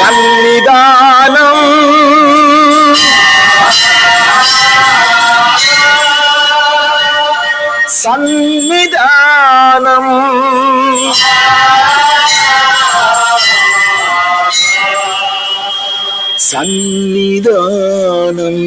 சன்னிதானம் சன்னிதானம் சன்னிதானம்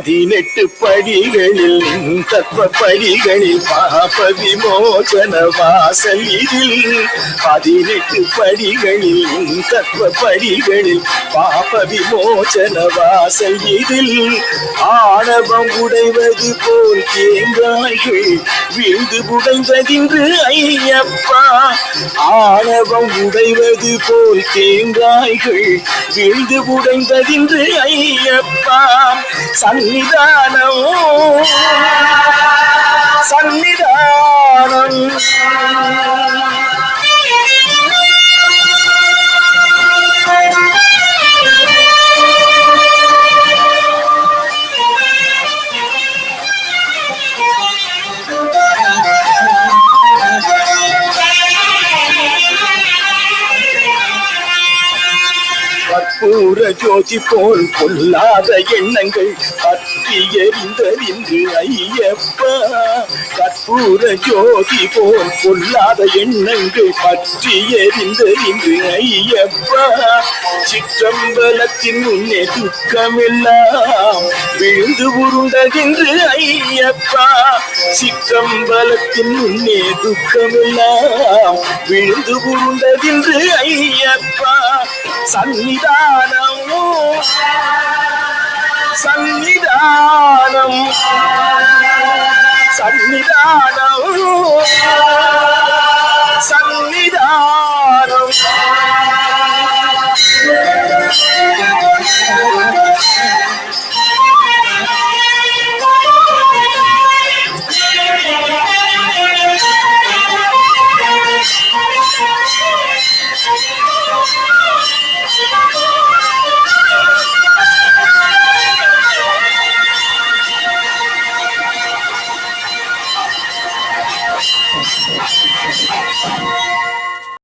பதினெட்டு படிகளில் தத்துவ படிகளில் பாப விமோசன வாசல் இதில். பதினெட்டு படிகளில் தத்துவ படிகளில் பாப விமோசன வாசல் இதில். ஆன தவம் உடைவது போல் தேங்காய்கள் வீழ்ந்து புடைந்ததின்று ஐயப்பா. ஆணவம் உடைவது போல் தேங்காய்கள் வீழ்ந்து புடைந்ததின்று ஐயப்பா. சன்னிதானமோ. சன்னிதானம் கற்பூர ஜோதி போல் பொல்லாத எண்ணங்கள் பற்றி எறிந்தறிந்து ஐயப்பா. கற்பூர ஜோதி போல் பொல்லாத எண்ணங்கள் பற்றி எறிந்தறிந்து ஐயப்பா. சிற்றம்பலத்தின் முன்னே துக்கமெல்லாம் விழுந்து உருண்டதென்று ஐயப்பா. சிற்றம்பலத்தின் முன்னே துக்கமெல்லாம் விழுந்து உருண்டதென்று ஐயப்பா. சன்னிதா சன்னிதானம் சன்னிதானம் சன்னிதானம் சன்னிதானம்